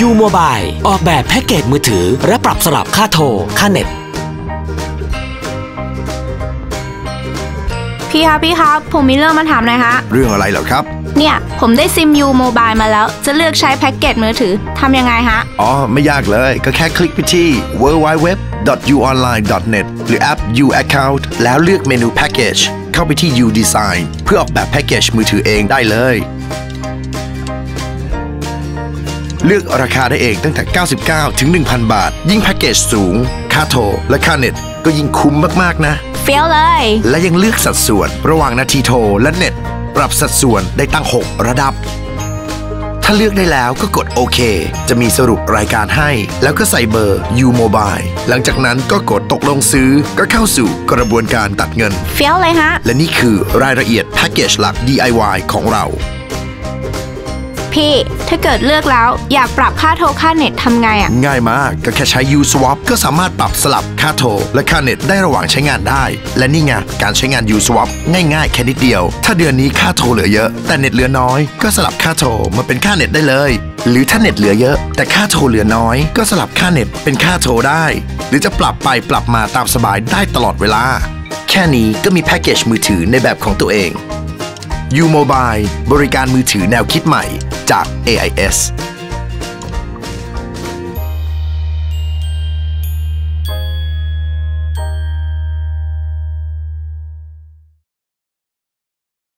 ยูโมบายออกแบบแพ็กเกจมือถือ และปรับสลับค่าโทร ค่าเน็ต พี่ครับพี่ครับ ผมมีเรื่องมาถามหน่อยฮะ เรื่องอะไรเหรอครับ เนี่ย ผมได้ซิมยูโมบายมาแล้ว จะเลือกใช้แพ็กเกจมือถือทำยังไงฮะ อ๋อ ไม่ยากเลยก็แค่คลิกไปที่ www.uonline.net หรือแอป U Account แล้วเลือกเมนู Package เข้าไปที่ U Design เพื่อออกแบบแพ็กเกจมือถือเองได้เลย เลือกราคาได้เองตั้งแต่ 99 ถึง 1,000 บาท ยิ่งแพ็กเกจสูง ค่าโทร และค่าเน็ต ก็ยิ่งคุ้มมากๆนะเฟี้ยวเลย และยังเลือกสัดส่วนระหว่างนาทีโทรและเน็ต ปรับสัดส่วนได้ตั้ง 6 ระดับ ถ้าเลือกได้แล้วก็กดโอเค จะมีสรุปรายการให้ แล้วก็ใส่เบอร์ U Mobile หลังจากนั้นก็กดตกลงซื้อก็เข้าสู่กระบวนการตัดเงิน เฟี้ยวเลยฮะ และนี่คือรายละเอียดแพ็กเกจหลัก DIY ของเรา พี่ ถ้าเกิดเลือกแล้วอยากปรับค่าโทรค่าเน็ตทำไงอะง่ายมากก็แค่ใช้ U Swap ก็สามารถปรับสลับค่าโทรและค่าเน็ตได้ระหว่างใช้งานได้ และนี่ไงการใช้งาน U Swap ง่ายๆ แค่นิดเดียว ถ้าเดือนนี้ค่าโทรเหลือเยอะ แต่เน็ตเหลือน้อย ก็สลับค่าโทรมาเป็นค่าเน็ตได้เลย หรือถ้าเน็ตเหลือเยอะ แต่ค่าโทรเหลือน้อย ก็สลับค่าเน็ตเป็นค่าโทรได้ หรือจะปรับไปปรับมาตามสบายได้ตลอดเวลา แค่นี้ก็มีแพ็กเกจมือถือในแบบของตัวเอง U Mobile บริการมือถือแนวคิดใหม่ จาก AIS